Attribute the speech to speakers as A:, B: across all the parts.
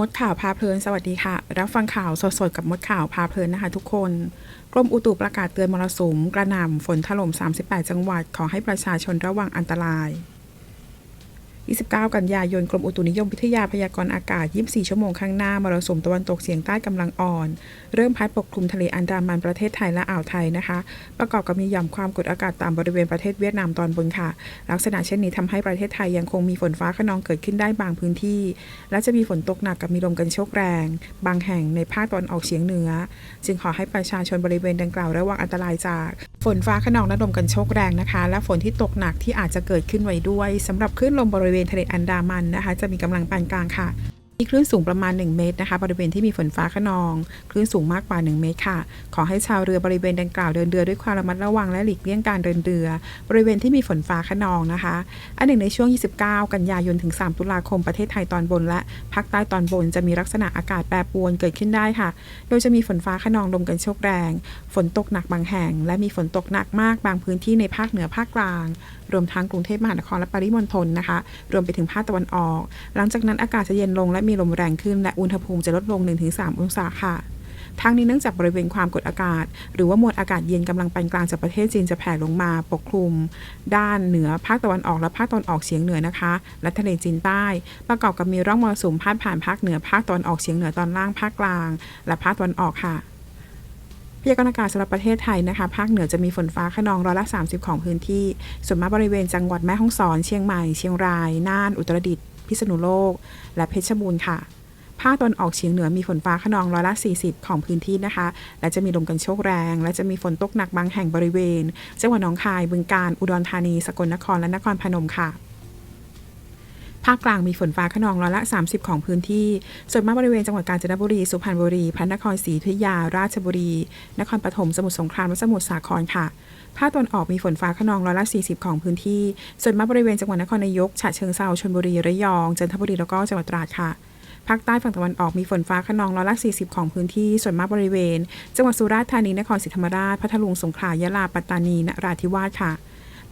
A: มดข่าวพาเพลินสวัสดีค่ะ รับฟังข่าวสดๆกับมดข่าวพาเพลินนะคะทุกคน กรมอุตุประกาศเตือนมรสุม กระหน่ำฝนถล่ม 38 จังหวัด ขอให้ประชาชนระวังอันตราย 29 กันยายน กรมอุตุนิยมวิทยาพยากรณ์อากาศ 24 ชั่วโมงข้างหน้ามรสุมตะวันตกเฉียงใต้กำลังอ่อน เริ่มพัดปกคลุมทะเลอันดามันประเทศไทยและอ่าวไทยนะคะ ประกอบกับมีหย่อมความกดอากาศต่ำบริเวณประเทศเวียดนามตอนบนค่ะ ลักษณะเช่นนี้ทำให้ประเทศไทยยังคงมีฝนฟ้าขนองเกิดขึ้นได้บางพื้นที่ และจะมีฝนตกหนักกับมีลมกันโชกแรง บางแห่งในภาคตะวันออกเฉียงเหนือ จึงขอให้ประชาชนบริเวณดังกล่าวระวังอันตรายจากฝนฟ้าขนองและลมกันโชกแรงนะคะ และฝนที่ตกหนักที่อาจจะเกิดขึ้นไว้ด้วยสำหรับคลื่นลมบริเวณทะเลอันดามันนะคะ จะมีกำลังปานกลางค่ะ มีคลื่นสูงประมาณ 1 เมตรนะคะ บริเวณที่มีฝนฟ้าขนอง คลื่นสูงมากกว่า 1 เมตรค่ะ ขอให้ชาวเรือบริเวณดังกล่าวเดินเรือด้วยความระมัดระวังและหลีกเลี่ยงการเดินเรือ บริเวณที่มีฝนฟ้าขนองนะคะ อันหนึ่งในช่วง 29 กันยายนถึง 3 ตุลาคมประเทศไทยตอนบนและภาคใต้ตอนบนจะมีลักษณะอากาศแปรปรวนเกิดขึ้นได้ค่ะ โดยจะมีฝนฟ้าขนองลมกันโชกแรง ฝนตกหนักบางแห่ง และมีฝนตกหนักมากบางพื้นที่ในภาคเหนือภาคกลาง รวมทั้งกรุงเทพมหานครและปริมณฑลนะคะ รวมไปถึงภาคตะวันออก หลังจากนั้นอากาศจะเย็นลงและมีลมแรงขึ้นและอุณหภูมิจะลดลง 1-3 องศาค่ะทั้งนี้เนื่องจากบริเวณความกดอากาศ หรือว่ามวลอากาศเย็นกำลังปานกลางจากประเทศจีนจะแผ่ลงมาปกคลุม ด้านเหนือภาคตะวันออกและภาคตะวันออกเฉียงเหนือนะคะ และทะเลจีนใต้ ประกอบกับมีร่องมรสุมพาดผ่านภาคเหนือภาคตะวันออกเฉียงเหนือตอนล่างภาคกลาง และภาคตะวันออกค่ะพยากรณ์อากาศสำหรับประเทศไทยนะคะ ภาคเหนือจะมีฝนฟ้าขนองร้อยละ 30 ของพื้นที่ ส่วนมากบริเวณจังหวัดแม่ฮ่องสอน เชียงใหม่ เชียงราย น่าน อุตรดิตถ์ พิษณุโลก และเพชรบูรณ์ค่ะภาคตะวันออกเฉียงเหนือมีฝนฟ้าขนองร้อยละ 40 ของพื้นที่นะคะ และจะมีลมกันโชกแรง และจะมีฝนตกหนักบางแห่งบริเวณจังหวัดหนองคายบึงกาฬอุดรธานี สกลนครและนครพนมค่ะ ภาคกลางมีฝนฟ้าขนองร้อยละ 30 ของพื้นที่ ส่วนมากบริเวณจังหวัดกาญจนบุรี สุพรรณบุรี พระนครศรีอยุธยา ราชบุรี นครปฐม สมุทรสงครามและสมุทรสาครค่ะ ภาคตะวันออกมีฝนฟ้าขนองร้อยละ 40 ของพื้นที่ ส่วนมากบริเวณจังหวัดนครนายก ฉะเชิงเทราชลบุรี ระยอง จันทบุรี แล้วก็จังหวัดตราดค่ะภาคใต้ฝั่งตะวันออกมีฝนฟ้าขนองร้อยละ 40 ของพื้นที่ ส่วนมากบริเวณ จังหวัดสุราษฎร์ธานี นครศรีธรรมราช พัทลุง สงขลา ยะลา ปัตตานี นราธิวาสค่ะ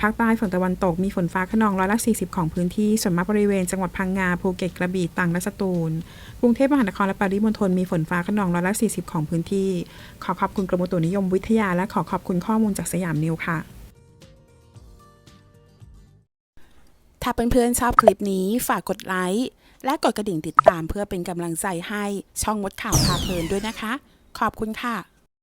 A: ภาคใต้ฝั่งตะวันตกมีฝนฟ้าขนองร้อยละ 40 ของพื้นที่ ส่วนมากบริเวณจังหวัดพังงา ภูเก็ต กระบี่ตรังและสตูล กรุงเทพมหานครและปริมณฑลมีฝนฟ้าขนองร้อยละ 40 ของพื้นที่ ขอขอบคุณกรมอุตุนิยมวิทยา และขอขอบคุณข้อมูลจากสยามนิวค่ะ
B: ถ้าเพื่อนๆชอบคลิปนี้ฝากกดไลค์และกดกระดิ่งติดตามเพื่อเป็นกำลังใจให้ช่องมดข่าวพาเพลินด้วยนะคะ ขอบคุณค่ะ